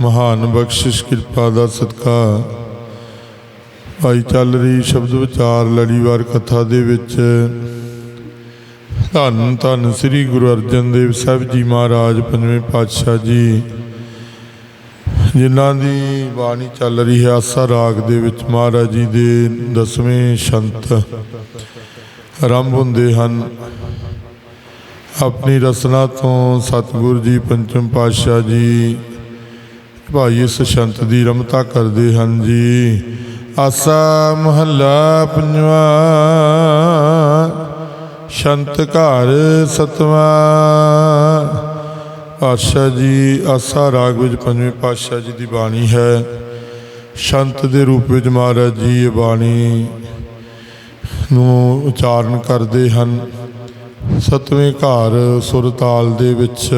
ਮਹਾਨ ਬਖਸ਼ਿਸ਼, ਕਿਰਪਾ ਦਾ ਸਦਕਾ ਭਾਈ ਚੱਲ ਰਹੀ ਸ਼ਬਦ ਵਿਚਾਰ, ਲੜੀਵਾਰ ਕਥਾ ਦੇ ਵਿੱਚ। ਧੰਨ ਧੰਨ ਸ੍ਰੀ ਗੁਰੂ ਅਰਜਨ ਦੇਵ ਸਾਹਿਬ ਜੀ ਮਹਾਰਾਜ, ਪੰਜਵੇਂ ਪਾਤਸ਼ਾਹ ਜੀ। ਜਿਨ੍ਹਾਂ ਦੀ ਬਾਣੀ ਚੱਲ ਰਹੀ ਹੈ ਆਸਾ ਰਾਗ ਦੇ ਵਿੱਚ, ਮਹਾਰਾਜ ਜੀ ਦੇ ਦਸਵੇਂ ਸ਼ੰਤ। ਆਰੰਭ ਹੁੰਦੇ ਹਨ। ਆਪਣੀ ਰਸਨਾ ਤੋਂ ਸਤਿਗੁਰੂ ਜੀ ਪੰਚਮ ਪਾਤਸ਼ਾਹ ਜੀ ਭਾਈ ਇਸ ਸ਼ੰਤ ਦੀ ਰਮਤਾ ਕਰਦੇ ਹਨ ਜੀ। ਆਸਾ ਮਹੱਲਾ ਪੰਜਵਾ। ਸ਼ੰਤ ਘਰ ਸਤਵਾ। ਪਾਤਸ਼ਾਹ ਜੀ, ਆਸਾ ਰਾਗ ਵਿੱਚ ਪੰਜਵੇਂ ਪਾਤਸ਼ਾਹ ਜੀ ਦੀ ਬਾਣੀ ਹੈ। ਸ਼ੰਤ ਦੇ ਰੂਪ ਵਿੱਚ ਮਹਾਰਾਜ ਜੀ ਇਹ ਬਾਣੀ ਨੂੰ ਉਚਾਰਨ ਕਰਦੇ ਹਨ। ਸਤਵੇਂ ਘਰ ਸੁਰਤਾਲ ਦੇ ਵਿੱਚ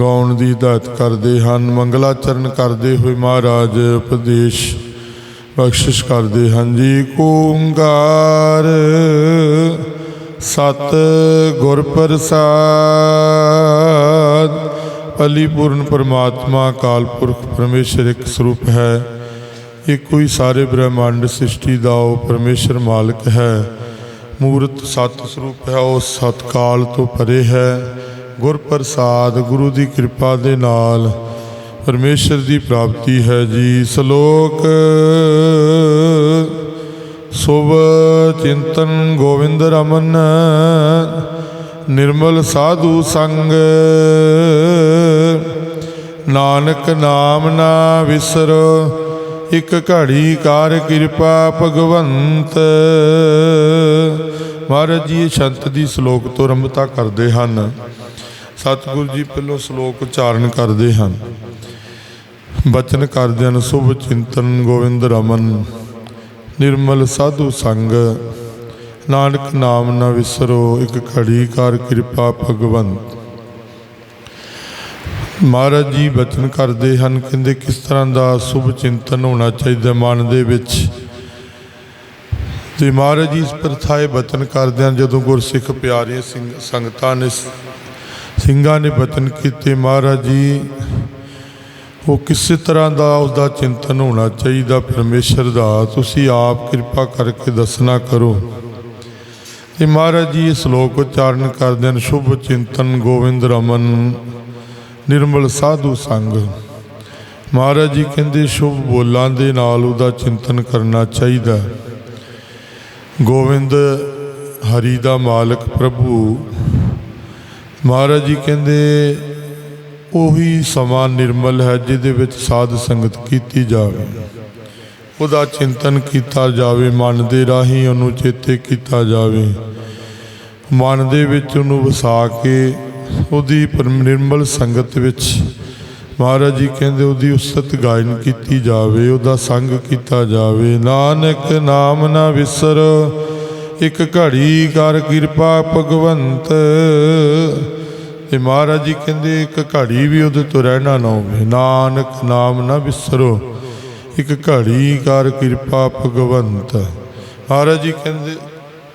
ਗਾਉਣ ਦੀ ਹਦਾਇਤ ਕਰਦੇ ਹਨ, ਮੰਗਲਾਚਰਨ ਕਰਦੇ ਹੋਏ ਮਹਾਰਾਜ ਉਪਦੇਸ਼ ਬਖਸ਼ਿਸ਼ ਕਰਦੇ ਹਨ। ਜੀ ਓੰਕਾਰ ਸਤ ਗੁਰ ਪ੍ਰਸਾਦ ਪੂਰਨ ਪਰਮਾਤਮਾ ਕਾਲ ਪੁਰਖ ਪਰਮੇਸ਼ਰ ਇੱਕ ਸਰੂਪ ਹੈ। ਇੱਕੋ ਹੀ ਸਾਰੇ ਬ੍ਰਹਿਮੰਡ ਸ੍ਰਿਸ਼ਟੀ ਦਾ ਉਹ ਪਰਮੇਸ਼ਰ ਮਾਲਕ ਹੈ। ਮੂਰਤ ਸਤ ਸਰੂਪ ਹੈ, ਉਹ ਸਤਕਾਲ ਤੋਂ ਪਰੇ ਹੈ। ਗੁਰ ਪ੍ਰਸਾਦ ਗੁਰੂ ਦੀ ਕਿਰਪਾ ਦੇ ਨਾਲ ਪਰਮੇਸ਼ਰ ਦੀ ਪ੍ਰਾਪਤੀ ਹੈ ਜੀ। ਸ਼ਲੋਕ ਸੁਭ ਚਿੰਤਨ ਗੋਵਿੰਦ ਰਮਨ, ਨਿਰਮਲ ਸਾਧੂ ਸੰਗ। ਨਾਨਕ ਨਾਮ ਨਾ ਵਿਸਰੋ, ਇਕ ਘੜੀ ਕਾਰ ਕਿਰਪਾ ਭਗਵੰਤ। ਮਹਾਰਾਜ ਜੀ, ਇਹ ਸ਼ੰਤ ਦੀ ਸ਼ਲੋਕ ਤੋਂ ਆਰੰਭਤਾ ਕਰਦੇ ਹਨ। ਸਤਿਗੁਰੂ ਜੀ ਪਹਿਲੋਂ ਸ਼ਲੋਕ ਉਚਾਰਨ ਕਰਦੇ ਹਨ। ਬਚਨ ਕਰਦੇ ਹਨ, ਸੁਭ ਚਿੰਤਨ ਗੋਵਿੰਦ ਰਮਨ, ਨਿਰਮਲ ਸਾਧੂ ਸੰਗ। ਨਾਨਕ ਨਾਮ ਨਾ ਵਿਸਰੋ, ਇੱਕ ਘੜੀ ਕਰ ਕਿਰਪਾ ਭਗਵੰਤ। ਮਹਾਰਾਜ ਜੀ ਬਚਨ ਕਰਦੇ ਹਨ, ਕਹਿੰਦੇ ਕਿਸ ਤਰ੍ਹਾਂ ਦਾ ਸੁਭ ਚਿੰਤਨ ਹੋਣਾ ਚਾਹੀਦਾ ਮਨ ਦੇ ਵਿੱਚ? ਤੇ ਮਹਾਰਾਜ ਜੀ ਇਸ ਪ੍ਰਥਾਏ ਬਚਨ ਕਰਦਿਆਂ ਜਦੋਂ ਗੁਰਸਿੱਖ ਪਿਆਰੇ ਸਿੰਘ ਸੰਗਤਾਂ ਨੇ ਸਿੰਘਾਂ ਨੇ ਬਚਨ ਕੀਤੇ, ਮਹਾਰਾਜ ਜੀ, ਉਹ ਕਿਸੇ ਤਰ੍ਹਾਂ ਦਾ ਉਸ ਦਾ ਚਿੰਤਨ ਹੋਣਾ ਚਾਹੀਦਾ, ਪਰਮੇਸ਼ਰ ਦਾ, ਤੁਸੀਂ ਆਪ ਕਿਰਪਾ ਕਰਕੇ ਦੱਸਣਾ ਕਰੋ। ਤੇ ਮਹਾਰਾਜ ਜੀ ਇਹ ਸ਼ਲੋਕ ਉਚਾਰਨ ਕਰਦੇ ਹਨ, ਸ਼ੁਭ ਚਿੰਤਨ ਗੋਵਿੰਦ ਰਮਨ, ਨਿਰਮਲ ਸਾਧੂ ਸੰਗ। ਮਹਾਰਾਜ ਜੀ ਕਹਿੰਦੇ, ਸ਼ੁਭ ਬੋਲਾਂ ਦੇ ਨਾਲ ਉਹਦਾ ਚਿੰਤਨ ਕਰਨਾ ਚਾਹੀਦਾ। ਗੋਵਿੰਦ ਹਰੀ ਦਾ ਮਾਲਕ ਪ੍ਰਭੂ। ਮਹਾਰਾਜ ਜੀ ਕਹਿੰਦੇ, ਉਹੀ ਸਮਾਂ ਨਿਰਮਲ ਹੈ ਜਿਹਦੇ ਵਿੱਚ ਸਾਧ ਸੰਗਤ ਕੀਤੀ ਜਾਵੇ। ਉਹਦਾ ਚਿੰਤਨ ਕੀਤਾ ਜਾਵੇ, ਮਨ ਦੇ ਰਾਹੀਂ ਉਹਨੂੰ ਚੇਤੇ ਕੀਤਾ ਜਾਵੇ। ਮਨ ਦੇ ਵਿੱਚ ਉਹਨੂੰ ਵਸਾ ਕੇ ਉਹਦੀ ਪਰਮ ਨਿਰਮਲ ਸੰਗਤ ਵਿੱਚ ਮਹਾਰਾਜ ਜੀ ਕਹਿੰਦੇ ਉਹਦੀ ਉਸਤ ਗਾਇਨ ਕੀਤੀ ਜਾਵੇ, ਉਹਦਾ ਸੰਗ ਕੀਤਾ ਜਾਵੇ। ਨਾਨਕ ਨਾਮ ਨਾ ਵਿਸਰ, ਇੱਕ ਘੜੀ ਕਰ ਕਿਰਪਾ ਭਗਵੰਤ। ਤੇ ਮਹਾਰਾਜ ਜੀ ਕਹਿੰਦੇ ਇੱਕ ਘੜੀ ਵੀ ਉਹਦੇ ਤੋਂ ਰਹਿਣਾ ਨਾ ਹੋਵੇ। ਨਾਨਕ ਨਾਮ ਨਾ ਵਿਸਰੋ, ਇੱਕ ਘੜੀ ਕਰ ਕਿਰਪਾ ਭਗਵੰਤ। ਮਹਾਰਾਜ ਜੀ ਕਹਿੰਦੇ,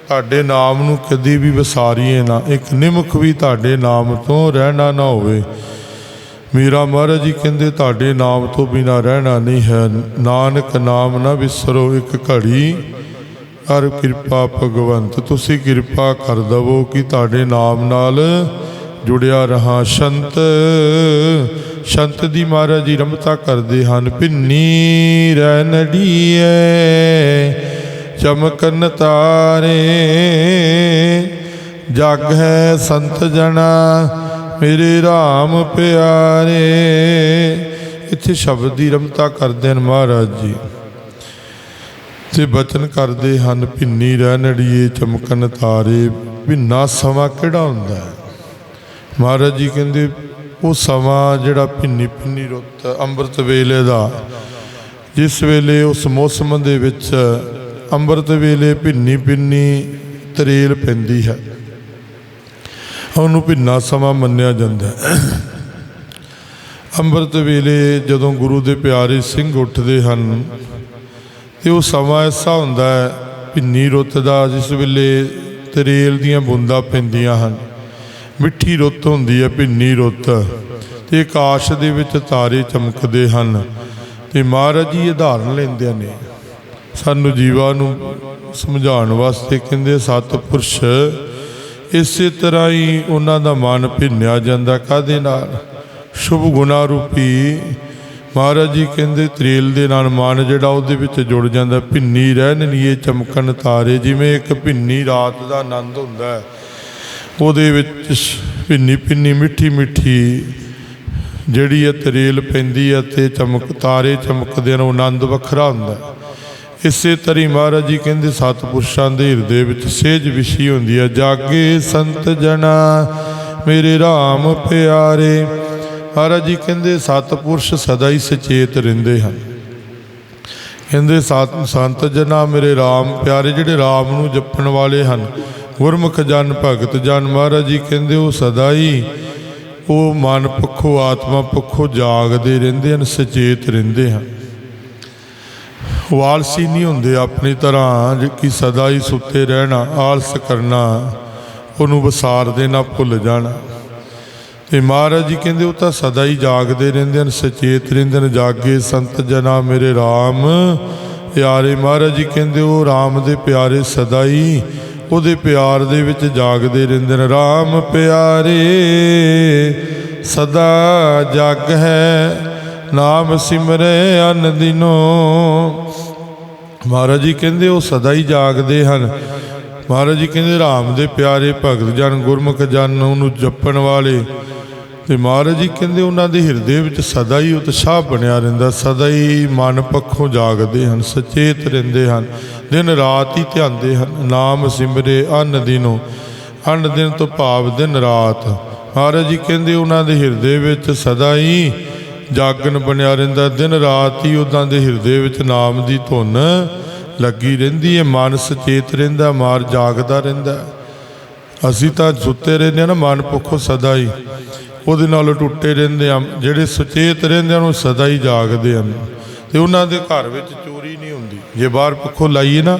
ਤੁਹਾਡੇ ਨਾਮ ਨੂੰ ਕਦੀ ਵੀ ਵਿਸਾਰੀਏ ਨਾ। ਇੱਕ ਨਿਮਖ ਵੀ ਤੁਹਾਡੇ ਨਾਮ ਤੋਂ ਰਹਿਣਾ ਨਾ ਹੋਵੇ। ਮੀਰਾ ਮਹਾਰਾਜ ਜੀ ਕਹਿੰਦੇ, ਤੁਹਾਡੇ ਨਾਮ ਤੋਂ ਬਿਨਾ ਰਹਿਣਾ ਨਹੀਂ ਹੈ। ਨਾਨਕ ਨਾਮ ਨਾ ਵਿਸਰੋ ਇੱਕ ਘੜੀ। ਕਰ ਕਿਰਪਾ ਭਗਵੰਤ, ਤੁਸੀਂ ਕਿਰਪਾ ਕਰ ਦਵੋ ਕਿ ਤੁਹਾਡੇ ਨਾਮ ਨਾਲ ਜੁੜਿਆ ਰਹਾ ਸ਼ੰਤ। ਸ਼ੰਤ ਦੀ ਮਹਾਰਾਜ ਜੀ ਰਮਤਾ ਕਰਦੇ ਹਨ, ਪਿੰਨੀ ਰਹਿ ਨੜੀਏ ਚਮਕਨ ਤਾਰੇ। ਜਗ ਹੈ ਸੰਤ ਜਣਾ ਮੇਰੇ RAM ਪਿਆਰੇ, ਇੱਥੇ ਸ਼ਬਦ ਦੀ ਰਮਤਾ ਕਰਦੇ ਹਨ ਮਹਾਰਾਜ ਜੀ। ਤੇ ਬਚਨ ਕਰਦੇ ਹਨ, ਭਿੰਨੀ ਰਹਿ ਨੜੀਏ ਚਮਕਨ ਤਾਰੇ, ਭਿੰਨਾ ਸਮਾਂ ਕਿਹੜਾ ਹੁੰਦਾ ਹੈ? ਮਹਾਰਾਜ ਜੀ ਕਹਿੰਦੇ, ਉਹ ਸਮਾਂ ਜਿਹੜਾ ਭਿੰਨੀ ਭਿੰਨੀ ਰੁੱਤ, ਅੰਮ੍ਰਿਤ ਵੇਲੇ ਦਾ, ਜਿਸ ਵੇਲੇ ਉਸ ਮੌਸਮ ਦੇ ਵਿੱਚ ਅੰਮ੍ਰਿਤ ਵੇਲੇ ਭਿੰਨੀ ਭਿੰਨੀ ਤਰੇਲ ਪੈਂਦੀ ਹੈ। ਉਹਨੂੰ ਭਿੰਨਾ ਸਮਾਂ ਮੰਨਿਆ ਜਾਂਦਾ ਅੰਮ੍ਰਿਤ ਵੇਲੇ ਜਦੋਂ ਗੁਰੂ ਦੇ ਪਿਆਰੇ ਸਿੰਘ ਉੱਠਦੇ ਹਨ, ਤੇ ਉਹ ਸਮਾਂ ਐਸਾ ਹੁੰਦਾ ਹੈ ਭਿੰਨੀ ਰੁੱਤ ਦਾ ਜਿਸ ਵੇਲੇ ਤਰੇਲ ਦੀਆਂ ਬੂੰਦਾਂ ਪੈਂਦੀਆਂ ਹਨ। ਮਿੱਠੀ ਰੁੱਤ ਹੁੰਦੀ ਹੈ ਭਿੰਨੀ ਰੁੱਤ, ਤੇ ਆਕਾਸ਼ ਦੇ ਵਿੱਚ ਤਾਰੇ ਚਮਕਦੇ ਹਨ, ਤੇ ਮਹਾਰਾਜ ਜੀ ਉਦਾਹਰਨ ਲੈਂਦੇ ਨੇ। ਸਾਨੂੰ ਜੀਵਾਂ ਨੂੰ ਸਮਝਾਉਣ ਵਾਸਤੇ ਕਹਿੰਦੇ ਸਤਿਪੁਰਸ਼ ਇਸੇ ਤਰ੍ਹਾਂ ਹੀ ਉਹਨਾਂ ਦਾ ਮਨ ਭਿੰਨਿਆ ਜਾਂਦਾ ਕਾਦੇ ਨਾਲ? ਸ਼ੁਭ ਗੁਣਾ ਰੂਪੀ। ਮਹਾਰਾਜ ਜੀ ਕਹਿੰਦੇ, ਤ੍ਰੇਲ ਦੇ ਨਾਲ ਮਨ ਜਿਹੜਾ ਉਹਦੇ ਵਿੱਚ ਜੁੜ ਜਾਂਦਾ, ਭਿੰਨੀ ਰਹਿਣ ਨੀਏ ਚਮਕਣ ਤਾਰੇ, ਜਿਵੇਂ ਇੱਕ ਭਿੰਨੀ ਰਾਤ ਦਾ ਆਨੰਦ ਹੁੰਦਾ ਹੈ। ਉਹਦੇ ਵਿੱਚ ਭਿੰਨੀ ਭਿੰਨੀ ਮਿੱਠੀ ਮਿੱਠੀ ਜਿਹੜੀ ਹੈ ਤਰੇਲ ਪੈਂਦੀ ਹੈ ਤੇ ਚਮਕ, ਤਾਰੇ ਚਮਕਦੇ ਨੇ ਉਹ ਆਨੰਦ ਵੱਖਰਾ ਹੁੰਦਾ ਇਸੇ ਤਰੀ ਮਹਾਰਾਜ ਜੀ ਕਹਿੰਦੇ ਸਤਿਪੁਰਸ਼ਾਂ ਦੇ ਹਿਰਦੇ ਵਿੱਚ ਸੇਜ ਵਿਸ਼ੀ ਹੁੰਦੀ ਹੈ ਜਾਗੇ ਸੰਤ ਜਨਾ ਮੇਰੇ RAM ਪਿਆਰੇ। ਮਹਾਰਾਜ ਜੀ ਕਹਿੰਦੇ ਸਤਿਪੁਰਸ਼ ਸਦਾ ਹੀ ਸਚੇਤ ਰਹਿੰਦੇ ਹਨ। ਕਹਿੰਦੇ, ਸਤ ਸੰਤ ਜਨਾ ਮੇਰੇ RAM ਪਿਆਰੇ, ਜਿਹੜੇ RAM ਨੂੰ ਜਪਣ ਵਾਲੇ ਹਨ, ਗੁਰਮੁਖ ਜਨ, ਭਗਤ ਜਨ, ਮਹਾਰਾਜ ਜੀ ਕਹਿੰਦੇ, ਉਹ ਸਦਾ ਹੀ ਉਹ ਮਨ ਪੱਖੋਂ ਆਤਮਾ ਪੱਖੋਂ ਜਾਗਦੇ ਰਹਿੰਦੇ ਹਨ, ਸਚੇਤ ਰਹਿੰਦੇ ਹਨ। ਉਹ ਆਲਸੀ ਨਹੀਂ ਹੁੰਦੇ ਆਪਣੀ ਤਰ੍ਹਾਂ ਜੇ ਕਿ ਸਦਾ ਹੀ ਸੁੱਤੇ ਰਹਿਣਾ, ਆਲਸ ਕਰਨਾ, ਉਹਨੂੰ ਵਿਸਾਰ ਦੇਣਾ ਭੁੱਲ ਜਾਣਾ। ਤੇ ਮਹਾਰਾਜ ਜੀ ਕਹਿੰਦੇ, ਉਹ ਤਾਂ ਸਦਾ ਹੀ ਜਾਗਦੇ ਰਹਿੰਦੇ ਹਨ, ਸਚੇਤ ਰਹਿੰਦੇ ਨੇ ਜਾਗੇ ਸੰਤ ਜਨਾ ਮੇਰੇ RAM ਪਿਆਰੇ ਮਹਾਰਾਜ ਜੀ ਕਹਿੰਦੇ, ਉਹ RAM ਦੇ ਪਿਆਰੇ ਸਦਾ ਹੀ ਉਹਦੇ ਪਿਆਰ ਦੇ ਵਿੱਚ ਜਾਗਦੇ ਰਹਿੰਦੇ ਨੇ RAM ਪਿਆਰੇ, ਸਦਾ ਜਗ ਹੈ। ਨਾਮ ਸਿਮਰੇ ਅਨ ਦਿਨੋ। ਮਹਾਰਾਜ ਜੀ ਕਹਿੰਦੇ, ਉਹ ਸਦਾ ਹੀ ਜਾਗਦੇ ਹਨ। ਮਹਾਰਾਜ ਜੀ ਕਹਿੰਦੇ, ਰਾਮ ਦੇ ਪਿਆਰੇ ਭਗਤ ਜਨ, ਗੁਰਮੁਖ ਜਨ, ਉਹਨੂੰ ਜਪਣ ਵਾਲੇ। ਤੇ ਮਹਾਰਾਜ ਜੀ ਕਹਿੰਦੇ, ਉਹਨਾਂ ਦੇ ਹਿਰਦੇ ਵਿੱਚ ਸਦਾ ਹੀ ਉਤਸ਼ਾਹ ਬਣਿਆ ਰਹਿੰਦਾ, ਸਦਾ ਹੀ ਮਨ ਪੱਖੋਂ ਜਾਗਦੇ ਹਨ, ਸੁਚੇਤ ਰਹਿੰਦੇ ਹਨ, ਦਿਨ ਰਾਤ ਹੀ ਧਿਆਉਂਦੇ ਹਨ। ਨਾਮ ਸਿਮਰੇ ਅਨ ਦਿਨੋ, ਅਨ ਦਿਨ ਤੋਂ ਭਾਵ ਦਿਨ ਰਾਤ। ਮਹਾਰਾਜ ਜੀ ਕਹਿੰਦੇ, ਉਹਨਾਂ ਦੇ ਹਿਰਦੇ ਵਿੱਚ ਸਦਾ ਹੀ ਜਾਗਣ ਬਣਿਆ ਰਹਿੰਦਾ, ਦਿਨ ਰਾਤ ਹੀ ਉਹਨਾਂ ਦੇ ਹਿਰਦੇ ਵਿੱਚ ਨਾਮ ਦੀ ਧੁਨ ਲੱਗੀ ਰਹਿੰਦੀ ਹੈ, ਮਨ ਸੁਚੇਤ ਰਹਿੰਦਾ, ਮਾਰ ਜਾਗਦਾ ਰਹਿੰਦਾ। ਅਸੀਂ ਤਾਂ ਸੁੱਤੇ ਰਹਿੰਦੇ ਹਾਂ ਨਾ, ਮਨ ਪੱਖੋਂ ਸਦਾ ਹੀ। ਉਹਦੇ ਨਾਲ ਟੁੱਟੇ ਰਹਿੰਦੇ ਆ ਜਿਹੜੇ ਸੁਚੇਤ ਰਹਿੰਦੇ ਹਨ, ਉਹ ਸਦਾ ਹੀ ਜਾਗਦੇ ਹਨ। ਤੇ ਉਹਨਾਂ ਦੇ ਘਰ ਵਿੱਚ ਚੋਰੀ ਨਹੀਂ ਹੁੰਦੀ। ਜੇ ਬਾਹਰ ਪੱਖੋਂ ਲਾਈਏ ਨਾ,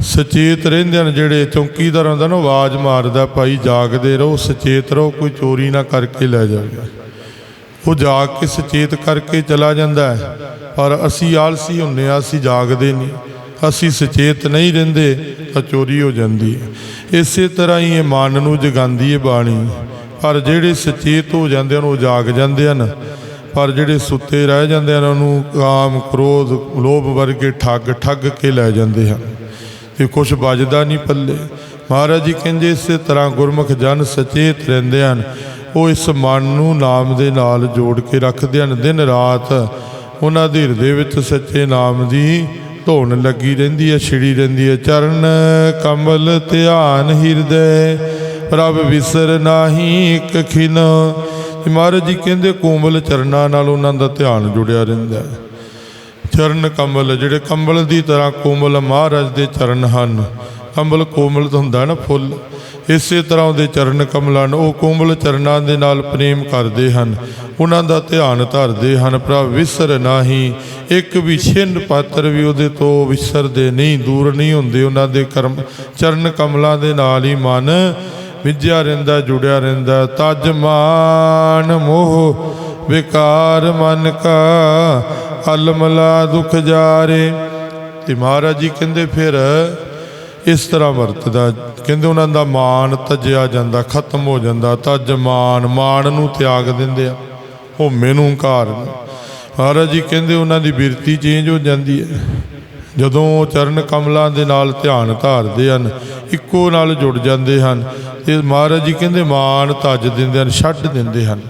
ਸੁਚੇਤ ਰਹਿੰਦੇ ਹਨ, ਜਿਹੜੇ ਚੌਕੀਦਾਰ ਹੁੰਦਾ ਨਾ ਆਵਾਜ਼ ਮਾਰਦਾ, ਭਾਈ ਜਾਗਦੇ ਰਹੋ, ਸੁਚੇਤ ਰਹੋ, ਕੋਈ ਚੋਰੀ ਨਾ ਕਰਕੇ ਲੈ ਜਾਵੇ। ਉਹ ਜਾਗ ਕੇ ਸੁਚੇਤ ਕਰਕੇ ਚਲਾ ਜਾਂਦਾ ਹੈ। ਪਰ ਅਸੀਂ ਆਲਸੀ ਹੁੰਨੇ ਆ ਅਸੀਂ ਜਾਗਦੇ ਨਹੀਂ। ਅਸੀਂ ਸੁਚੇਤ ਨਹੀਂ ਰਹਿੰਦੇ ਤਾਂ ਚੋਰੀ ਹੋ ਜਾਂਦੀ ਹੈ। ਇਸੇ ਤਰ੍ਹਾਂ ਹੀ ਇਹ ਮਨ ਨੂੰ ਜਗਾਉਂਦੀ ਹੈ ਬਾਣੀ। ਪਰ ਜਿਹੜੇ ਸੁਚੇਤ ਹੋ ਜਾਂਦੇ ਹਨ, ਉਹ ਜਾਗ ਜਾਂਦੇ ਹਨ। ਪਰ ਜਿਹੜੇ ਸੁੱਤੇ ਰਹਿ ਜਾਂਦੇ ਹਨ, ਉਹਨੂੰ ਕਾਮ, ਕ੍ਰੋਧ, ਲੋਭ ਵਰਗੇ ਠੱਗ ਠੱਗ ਕੇ ਲੈ ਜਾਂਦੇ ਹਨ। ਤੇ ਕੁਛ ਵੱਜਦਾ ਨਹੀਂ ਪੱਲੇ। ਮਹਾਰਾਜ ਜੀ ਕਹਿੰਦੇ ਇਸੇ ਤਰ੍ਹਾਂ ਗੁਰਮੁਖ ਜਨ ਸੁਚੇਤ ਰਹਿੰਦੇ ਹਨ। ਉਹ ਇਸ ਮਨ ਨੂੰ ਨਾਮ ਦੇ ਨਾਲ ਜੋੜ ਕੇ ਰੱਖਦੇ ਹਨ। ਦਿਨ ਰਾਤ ਉਹਨਾਂ ਦੇ ਹਿਰਦੇ ਵਿੱਚ ਸੱਚੇ ਨਾਮ ਦੀ ਧੋਣ ਲੱਗੀ ਰਹਿੰਦੀ ਹੈ, ਛਿੜੀ ਰਹਿੰਦੀ ਹੈ। ਚਰਨ ਕਮਲ ਧਿਆਨ ਹਿਰਦੇ, ਪ੍ਰਭ ਵਿਸਰ ਨਾਹੀ ਇੱਕ ਖਿਨ। ਮਹਾਰਾਜ ਜੀ ਕਹਿੰਦੇ ਕੋਮਲ ਚਰਨਾਂ ਨਾਲ ਉਹਨਾਂ ਦਾ ਧਿਆਨ ਜੁੜਿਆ ਰਹਿੰਦਾ ਹੈ। ਚਰਨ ਕਮਲ, ਜਿਹੜੇ ਕੰਬਲ ਦੀ ਤਰ੍ਹਾਂ ਕੋਮਲ ਮਹਾਰਾਜ ਦੇ ਚਰਨ ਹਨ ਕੰਬਲ ਕੋਮਲ ਤਾਂ ਹੁੰਦਾ ਨਾ ਫੁੱਲ। ਇਸੇ ਤਰ੍ਹਾਂ ਉਹਦੇ ਚਰਨ ਕਮਲਾਂ ਨੂੰ ਉਹ ਕੋਮਲ ਚਰਨਾਂ ਦੇ ਨਾਲ ਪ੍ਰੇਮ ਕਰਦੇ ਹਨ। ਉਹਨਾਂ ਦਾ ਧਿਆਨ ਧਰਦੇ ਹਨ, ਪ੍ਰਭ, ਵਿਸਰ ਨਾਹੀ, ਇੱਕ ਵੀ ਛਿੰਨ ਪਾਤਰ ਵੀ ਉਹਦੇ ਤੋਂ ਵਿਸਰਦੇ ਨਹੀਂ, ਦੂਰ ਨਹੀਂ ਹੁੰਦੇ। ਉਹਨਾਂ ਦੇ ਕਰਮ, ਚਰਨ ਕਮਲਾਂ ਦੇ ਨਾਲ ਹੀ ਮਨ ਵਿਜਿਆ ਰਹਿੰਦਾ, ਜੁੜਿਆ ਰਹਿੰਦਾ। ਤਜ ਮਾਨ ਮੋਹ, ਵਿਕਾਰ ਮਨ ਕਾ, ਅਲਮਲਾ ਦੁਖ ਜਾਰੇ। ਤੇ ਮਹਾਰਾਜ ਜੀ ਕਹਿੰਦੇ ਫਿਰ ਇਸ ਤਰ੍ਹਾਂ ਵਰਤਦਾ, ਕਹਿੰਦੇ ਉਹਨਾਂ ਦਾ ਮਾਨ ਤਜਿਆ ਜਾਂਦਾ, ਖਤਮ ਹੋ ਜਾਂਦਾ, ਤਜ ਮਾਨ ਮਾਨ ਨੂੰ ਤਿਆਗ ਦਿੰਦੇ ਆ, ਉਹ ਮੈਨੂੰ ਹੰਕਾਰ ਮਹਾਰਾਜ ਜੀ ਕਹਿੰਦੇ ਉਹਨਾਂ ਦੀ ਬਿਰਤੀ ਚੇਂਜ ਹੋ ਜਾਂਦੀ ਹੈ। ਜਦੋਂ ਉਹ ਚਰਨ ਕਮਲਾਂ ਦੇ ਨਾਲ ਧਿਆਨ ਧਾਰਦੇ ਹਨ, ਇੱਕੋ ਨਾਲ ਜੁੜ ਜਾਂਦੇ ਹਨ, ਤੇ ਮਹਾਰਾਜ ਜੀ ਕਹਿੰਦੇ ਮਾਨ ਤੱਜ ਦਿੰਦੇ ਹਨ, ਛੱਡ ਦਿੰਦੇ ਹਨ।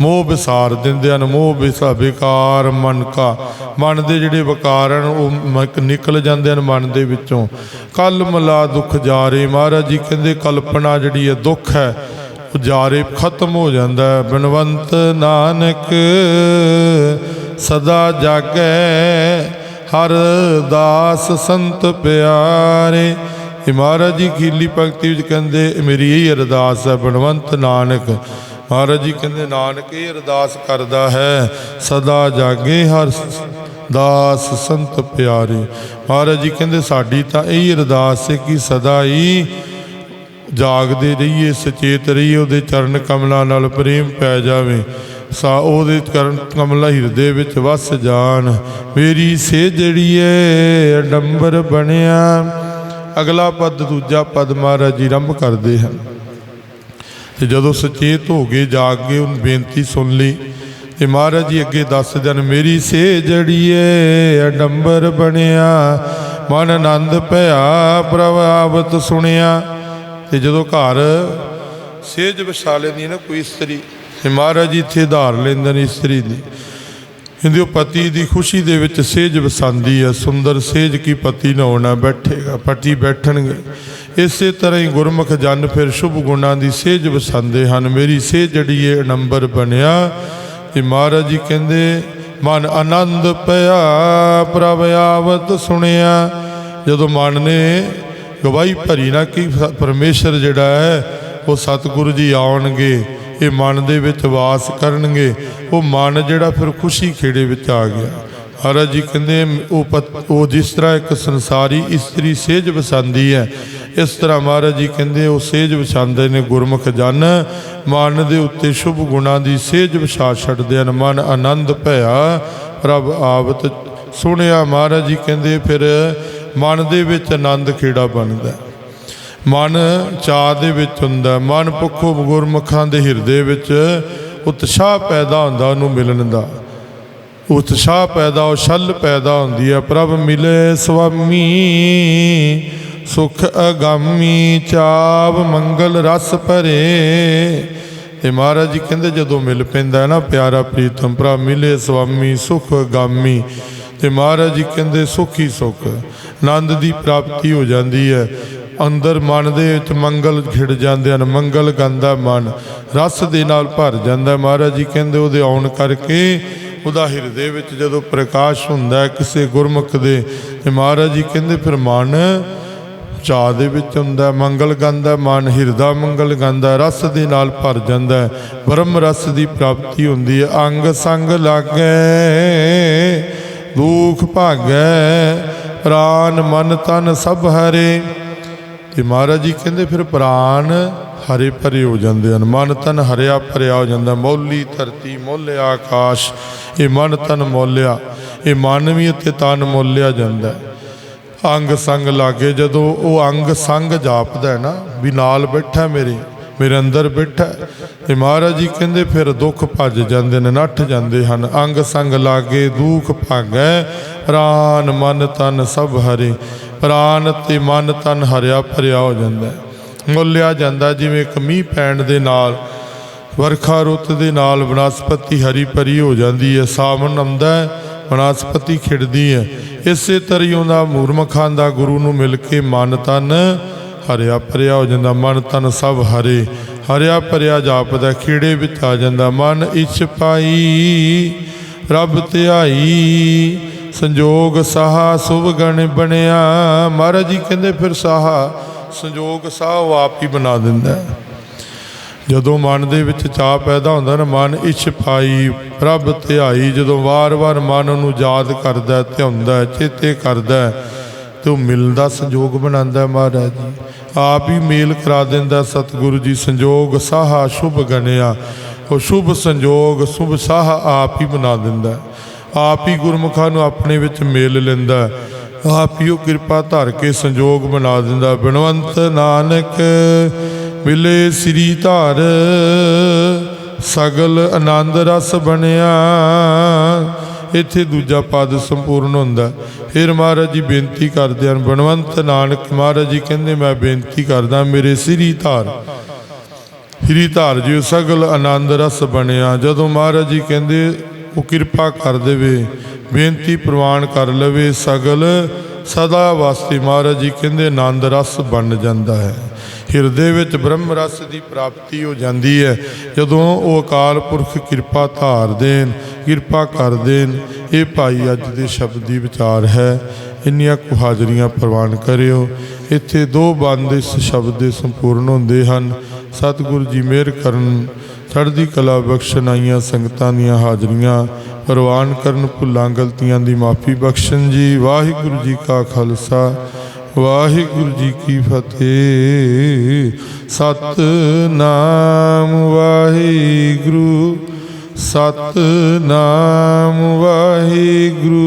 ਮੋਹ ਵਿਸਾਰ ਦਿੰਦੇ ਹਨ, ਮੋਹ ਵਿਸਾ ਵਿਕਾਰ ਮਨ ਕਾ। ਮਨ ਦੇ ਜਿਹੜੇ ਵਿਕਾਰ ਹਨ, ਉਹ ਮ- ਨਿਕਲ ਜਾਂਦੇ ਹਨ ਮਨ ਦੇ ਵਿੱਚੋਂ। ਕਲ ਮਲਾ ਦੁੱਖ ਜਾਰੇ, ਮਹਾਰਾਜ ਜੀ ਕਹਿੰਦੇ ਕਲਪਨਾ ਜਿਹੜੀ ਹੈ ਦੁੱਖ ਹੈ, ਉਹ ਜਾਰੇ ਖਤਮ ਹੋ ਜਾਂਦਾ ਹੈ। ਬਿਨਵੰਤ ਨਾਨਕ ਸਦਾ ਜਾਗੈ, ਹਰ ਦਾਸ ਸੰਤ ਪਿਆਰੇ। ਇਹ ਮਹਾਰਾਜ ਜੀ ਖੀਲੀ ਭਗਤੀ ਵਿੱਚ ਕਹਿੰਦੇ ਮੇਰੀ ਇਹ ਅਰਦਾਸ ਹੈ, ਬਨਵੰਤ ਨਾਨਕ ਮਹਾਰਾਜ ਜੀ ਕਹਿੰਦੇ, ਨਾਨਕ ਇਹ ਅਰਦਾਸ ਕਰਦਾ ਹੈ, ਸਦਾ ਜਾਗੇ ਹਰ ਦਾਸ ਸੰਤ ਪਿਆਰੇ। ਮਹਾਰਾਜ ਜੀ ਕਹਿੰਦੇ, ਸਾਡੀ ਤਾਂ ਇਹ ਅਰਦਾਸ ਹੈ ਕਿ ਸਦਾ ਹੀ ਜਾਗਦੇ ਰਹੀਏ, ਸੁਚੇਤ ਰਹੀਏ, ਉਹਦੇ ਚਰਨ ਕਮਲਾਂ ਨਾਲ ਪ੍ਰੇਮ ਪੈ ਜਾਵੇ। ਸਾ ਉਹਦੇ ਚਰਨ ਕਮਲਾ ਹਿਰਦੇ ਵਿੱਚ ਵਸ ਜਾਣ। ਮੇਰੀ ਸੇ ਜਿਹੜੀ ਏ, ਅਡੰਬਰ ਬਣਿਆ। ਅਗਲਾ ਪਦ ਦੂਜਾ ਪਦ ਮਹਾਰਾਜ ਜੀ ਰੰਭ ਕਰਦੇ ਹਨ। ਤੇ ਜਦੋਂ ਸੁਚੇਤ ਹੋ ਗਏ ਜਾਗ ਕੇ ਉਹ ਬੇਨਤੀ ਸੁਣ ਲਈ ਤੇ ਮਹਾਰਾਜ ਜੀ ਅੱਗੇ ਦੱਸ ਦਿਨ ਮੇਰੀ ਸੇ ਜੜੀਏ ਅਡੰਬਰ ਬਣਿਆ, ਮਨ ਆਨੰਦ ਭਇਆ, ਪ੍ਰਭ ਆਵਤ ਸੁਣਿਆ। ਤੇ ਜਦੋਂ ਘਰ ਸੇਜ ਵਿਛਾ ਲੈਂਦੀ ਨਾ ਕੋਈ ਇਸਤਰੀ, ਤੇ ਮਹਾਰਾਜ ਜੀ ਇੱਥੇ ਧਾਰ ਲੈਂਦੇ ਨੇ ਇਸਤਰੀ ਦੀ। ਕਹਿੰਦੇ ਉਹ ਪਤੀ ਦੀ ਖੁਸ਼ੀ ਦੇ ਵਿੱਚ ਸੇਜ ਵਸਾਂਦੀ ਹੈ, ਸੁੰਦਰ ਸੇਜ ਕੀ ਪਤੀ ਨਾ ਹੋਣਾ ਬੈਠੇਗਾ, ਪਤੀ ਬੈਠਣਗੇ। ਇਸੇ ਤਰ੍ਹਾਂ ਹੀ ਗੁਰਮੁਖ ਜਨ ਫਿਰ ਸ਼ੁਭ ਗੁਣਾਂ ਦੀ ਸੇਜ ਵਸਾਉਂਦੇ ਹਨ। ਮੇਰੀ ਸੇਜ ਜਿਹੜੀ ਹੈ ਨੰਬਰ ਬਣਿਆ। ਤੇ ਮਹਾਰਾਜ ਜੀ ਕਹਿੰਦੇ, ਮਨ ਆਨੰਦ ਪਿਆ, ਪ੍ਰਭ ਆਵਤ ਸੁਣਿਆ। ਜਦੋਂ ਮਨ ਨੇ ਗਵਾਹੀ ਭਰੀ ਨਾ ਕਿ ਸ- ਪਰਮੇਸ਼ਰ ਜਿਹੜਾ ਹੈ, ਉਹ ਸਤਿਗੁਰੂ ਜੀ ਆਉਣਗੇ, ਇਹ ਮਨ ਦੇ ਵਿੱਚ ਵਾਸ ਕਰਨਗੇ, ਉਹ ਮਨ ਜਿਹੜਾ ਫਿਰ ਖੁਸ਼ੀ ਖੇੜੇ ਵਿੱਚ ਆ ਗਿਆ। ਮਹਾਰਾਜ ਜੀ ਕਹਿੰਦੇ, ਉਹ ਪਤ- ਉਹ ਜਿਸ ਤਰ੍ਹਾਂ ਇੱਕ ਸੰਸਾਰੀ ਇਸਤਰੀ ਸੇਜ ਵਸਾਂਦੀ ਹੈ ਇਸ ਤਰ੍ਹਾਂ ਮਹਾਰਾਜ ਜੀ ਕਹਿੰਦੇ ਉਹ ਸੇਜ ਵਿਛਾਉਂਦੇ ਨੇ ਗੁਰਮੁਖ ਜਨ, ਮਨ ਦੇ ਉੱਤੇ ਸ਼ੁਭ ਗੁਣਾਂ ਦੀ ਸੇਜ ਵਿਛਾ ਛੱਡਦੇ ਹਨ, ਮਨ ਆਨੰਦ ਭਇਆ ਪ੍ਰਭ ਆਵਤ। ਸੁਣਿਆ ਮਹਾਰਾਜ ਜੀ ਕਹਿੰਦੇ ਫਿਰ ਮਨ ਦੇ ਵਿੱਚ ਆਨੰਦ ਖੇੜਾ ਬਣਦਾ? ਮਨ ਚਾਹ ਦੇ ਵਿੱਚ ਹੁੰਦਾ, ਮਨ ਪੱਖੋਂ ਗੁਰਮੁਖਾਂ ਦੇ ਹਿਰਦੇ ਵਿੱਚ ਉਤਸ਼ਾਹ ਪੈਦਾ ਹੁੰਦਾ ਉਹਨੂੰ ਮਿਲਣ ਦਾ। ਉਤਸ਼ਾਹ ਪੈਦਾ, ਉਹ ਛਲ ਪੈਦਾ ਹੁੰਦੀ ਹੈ ਪ੍ਰਭ ਮਿਲੇ ਸੁਆਮੀ ਸੁਖ ਅਗਾਮੀ ਚਾਵ ਮੰਗਲ ਰਸ ਭਰੇ। ਤੇ ਮਹਾਰਾਜ ਜੀ ਕਹਿੰਦੇ ਜਦੋਂ ਮਿਲ ਪੈਂਦਾ ਨਾ ਪਿਆਰਾ ਪ੍ਰੀਤਮ ਭਰਾ, ਮਿਲੇ ਸੁਆਮੀ, ਸੁਖ ਅਗਾਮੀ। ਤੇ ਮਹਾਰਾਜ ਜੀ ਕਹਿੰਦੇ ਸੁਖ ਹੀ ਸੁਖ, ਆਨੰਦ ਦੀ ਪ੍ਰਾਪਤੀ ਹੋ ਜਾਂਦੀ ਹੈ। ਅੰਦਰ ਮਨ ਦੇ ਵਿੱਚ ਮੰਗਲ ਖਿੜ ਜਾਂਦੇ ਹਨ, ਮੰਗਲ ਗੰਦਾ ਮਨ, ਰਸ ਦੇ ਨਾਲ ਭਰ ਜਾਂਦਾ ਮਹਾਰਾਜ ਜੀ ਕਹਿੰਦੇ ਉਹਦੇ ਆਉਣ ਕਰਕੇ ਉਹਦਾ ਹਿਰਦੇ ਵਿੱਚ ਜਦੋਂ ਪ੍ਰਕਾਸ਼ ਹੁੰਦਾ ਕਿਸੇ ਗੁਰਮੁਖ ਦੇ, ਤੇ ਮਹਾਰਾਜ ਜੀ ਕਹਿੰਦੇ ਫਿਰ ਮਨ ਚਾਹ ਦੇ ਵਿੱਚ ਹੁੰਦਾ ਹੈ, ਮੰਗਲ ਗੰਦਾ ਮਨ ਹਿਰਦਾ ਮੰਗਲ ਗੰਦਾ ਰਸ ਦੇ ਨਾਲ ਭਰ ਜਾਂਦਾ ਹੈ। ਬ੍ਰਹਮ ਰਸ ਦੀ ਪ੍ਰਾਪਤੀ ਹੁੰਦੀ ਹੈ ਅੰਗ ਸੰਗ ਲਾਗੈ ਦੁਖ ਭਾਗੈ ਪ੍ਰਾਨ ਮਨ ਤਨ ਸਭ ਹਰੇ ਤੇ ਮਹਾਰਾਜ ਜੀ ਕਹਿੰਦੇ ਫਿਰ ਪ੍ਰਾਨ ਹਰੇ ਭਰੇ ਹੋ ਜਾਂਦੇ ਹਨ ਮਨ ਤਨ ਹਰਿਆ ਭਰਿਆ ਹੋ ਜਾਂਦਾ ਮੌਲੀ ਧਰਤੀ ਮੋਲਿਆ ਆਕਾਸ਼ ਇਹ ਮਨ ਤਨ ਮੋਲਿਆ ਇਹ ਮਨ ਵੀ ਅਤੇ ਤਨ ਮੋਲਿਆ ਜਾਂਦਾ ਅੰਗ ਸੰਗ ਲਾਗੇ, ਜਦੋਂ ਉਹ ਅੰਗ ਸੰਗ ਜਾਪਦਾ ਹੈ ਨਾ, ਵੀ ਨਾਲ ਬੈਠਾ ਮੇਰੇ ਮੇਰੇ ਅੰਦਰ ਬੈਠਾ ਹੈ। ਤੇ ਮਹਾਰਾਜ ਜੀ ਕਹਿੰਦੇ, ਫਿਰ ਦੁੱਖ ਭੱਜ ਜਾਂਦੇ ਨੇ, ਨੱਠ ਜਾਂਦੇ ਹਨ। ਅੰਗ ਸੰਗ ਲਾਗੇ ਦੁੱਖ ਭਾਗੈ, ਪ੍ਰਾਨ ਮਨ ਤਨ ਸਭ ਹਰੇ। ਪ੍ਰਾਨ ਤੇ ਮਨ ਤਨ ਹਰਿਆ ਭਰਿਆ ਹੋ ਜਾਂਦਾ ਮੁੱਲਿਆ ਜਾਂਦਾ, ਜਿਵੇਂ ਇੱਕ ਮੀਂਹ ਪੈਣ ਦੇ ਨਾਲ, ਵਰਖਾ ਰੁੱਤ ਦੇ ਨਾਲ ਬਨਸਪਤੀ ਹਰੀ ਭਰੀ ਹੋ ਜਾਂਦੀ ਹੈ, ਸਾਵਣ ਆਉਂਦਾ ਹੈ ਬਨਸਪਤੀ ਖਿੜਦੀ ਹੈ। ਇਸੇ ਤਰ੍ਹਾਂ ਹੀ ਉਹਦਾ ਮੂਰਮਖਾਂ ਦਾ ਗੁਰੂ ਨੂੰ ਮਿਲ ਕੇ ਮਨ ਤਨ ਹਰਿਆ ਭਰਿਆ ਹੋ ਜਾਂਦਾ, ਮਨ ਤਨ ਸਭ ਹਰੇ। ਹਰਿਆ ਭਰਿਆ ਜਾਪਦਾ, ਖੇੜੇ ਵਿੱਚ ਆ ਜਾਂਦਾ, ਮਨ ਇਛ ਪਾਈ, ਰੱਬ ਧਿਆਈ ਸੰਜੋਗ ਸਾਹਾ ਸੁਭ ਗਣ ਬਣਿਆ। ਮਹਾਰਾਜ ਜੀ ਕਹਿੰਦੇ ਫਿਰ ਸਾਹਾ, ਸੰਜੋਗ ਸਾਹ ਉਹ ਆਪ ਹੀ ਬਣਾ ਦਿੰਦਾ। ਹੈ ਜਦੋਂ ਮਨ ਦੇ ਵਿੱਚ ਚਾਹ ਪੈਦਾ ਹੁੰਦਾ ਨਾ ਮਨ ਇਛ ਪਾਈ ਪ੍ਰਭ ਧਿਆਈ ਜਦੋਂ ਵਾਰ-ਵਾਰ ਮਨ ਨੂੰ ਯਾਦ ਕਰਦਾ ਧਿਆਉਂਦਾ ਚੇਤੇ ਕਰਦਾ ਹੈ, ਤੇ ਉਹ ਮਿਲਦਾ ਸੰਜੋਗ ਬਣਾਉਂਦਾ ਮਹਾਰਾਜ ਜੀ। ਆਪ ਹੀ ਮੇਲ ਕਰਾ ਦਿੰਦਾ ਸਤਿਗੁਰੂ ਜੀ ਸੰਜੋਗ ਸਾਹਾ ਸ਼ੁਭ ਗਣਿਆ ਉਹ ਸ਼ੁਭ ਸੰਜੋਗ ਸ਼ੁਭ ਸਾਹ ਆਪ ਹੀ ਬਣਾ ਦਿੰਦਾ। ਆਪ ਹੀ ਗੁਰਮੁਖਾਂ ਨੂੰ ਆਪਣੇ ਵਿੱਚ ਮੇਲ ਲੈਂਦਾ ਆਪ ਹੀ ਉਹ ਕਿਰਪਾ ਧਰ ਕੇ ਸੰਜੋਗ ਬਣਾ ਦਿੰਦਾ। ਬਿਨਵੰਤ ਨਾਨਕ ਮਿਲੇ ਸ੍ਰੀ ਧਾਰ, ਸਗਲ ਆਨੰਦ ਰਸ ਬਣਿਆ। ਇੱਥੇ ਦੂਜਾ ਪਦ ਸੰਪੂਰਨ ਹੁੰਦਾ। ਫਿਰ ਮਹਾਰਾਜ ਜੀ ਬੇਨਤੀ ਕਰਦੇ ਹਨ, ਬਨਵੰਤ ਨਾਨਕ ਮਹਾਰਾਜ ਜੀ ਕਹਿੰਦੇ, ਮੈਂ ਬੇਨਤੀ ਕਰਦਾ, ਮੇਰੇ ਸ੍ਰੀ ਧਾਰ ਸ੍ਰੀ ਧਾਰ ਜੀ, ਸਗਲ ਆਨੰਦ ਰਸ ਬਣਿਆ। ਜਦੋਂ ਮਹਾਰਾਜ ਜੀ ਕਹਿੰਦੇ, ਉਹ ਕਿਰਪਾ ਕਰ ਦੇਵੇ, ਬੇਨਤੀ ਪ੍ਰਵਾਨ ਕਰ ਲਵੇ, ਸਗਲ ਸਦਾ ਵਾਸਤੇ ਮਹਾਰਾਜ ਜੀ ਕਹਿੰਦੇ, ਆਨੰਦ ਰਸ ਬਣ ਜਾਂਦਾ ਹੈ। ਹਿਰਦੇ ਵਿੱਚ ਬ੍ਰਹਮ ਰਸ ਦੀ ਪ੍ਰਾਪਤੀ ਹੋ ਜਾਂਦੀ ਹੈ। ਜਦੋਂ ਉਹ ਅਕਾਲ ਪੁਰਖ ਕਿਰਪਾ ਧਾਰ ਦੇਣ, ਕਿਰਪਾ ਕਰ ਦੇਣ, ਇਹ ਭਾਈ ਅੱਜ ਦੇ ਸ਼ਬਦ ਦੀ ਵਿਚਾਰ ਹੈ। ਇੰਨੀਆਂ ਕੁ ਹਾਜ਼ਰੀਆਂ ਪ੍ਰਵਾਨ ਕਰਿਓ। ਇੱਥੇ ਦੋ ਬੰਦ ਇਸ ਸ਼ਬਦ ਦੇ ਸੰਪੂਰਨ ਹੁੰਦੇ ਹਨ। ਸਤਿਗੁਰੂ ਜੀ ਮਿਹਰ ਕਰਨ। ਚੜ੍ਹਦੀ ਕਲਾ ਬਖਸ਼ਣ ਆਈਆਂ ਸੰਗਤਾਂ ਦੀਆਂ ਹਾਜ਼ਰੀਆਂ, ਪ੍ਰਵਾਨ ਕਰਨ ਭੁੱਲਾਂ ਗਲਤੀਆਂ ਦੀ ਮਾਫੀ ਬਖਸ਼ਣ ਜੀ। ਵਾਹਿਗੁਰੂ ਜੀ ਕਾ ਖਾਲਸਾ, ਵਾਹਿਗੁਰੂ ਜੀ ਕੀ ਫਤਿਹ। ਸਤਨਾਮ ਵਾਹਿਗੁਰੂ ਸਤਨਾਮ ਵਾਹਿਗੁਰੂ।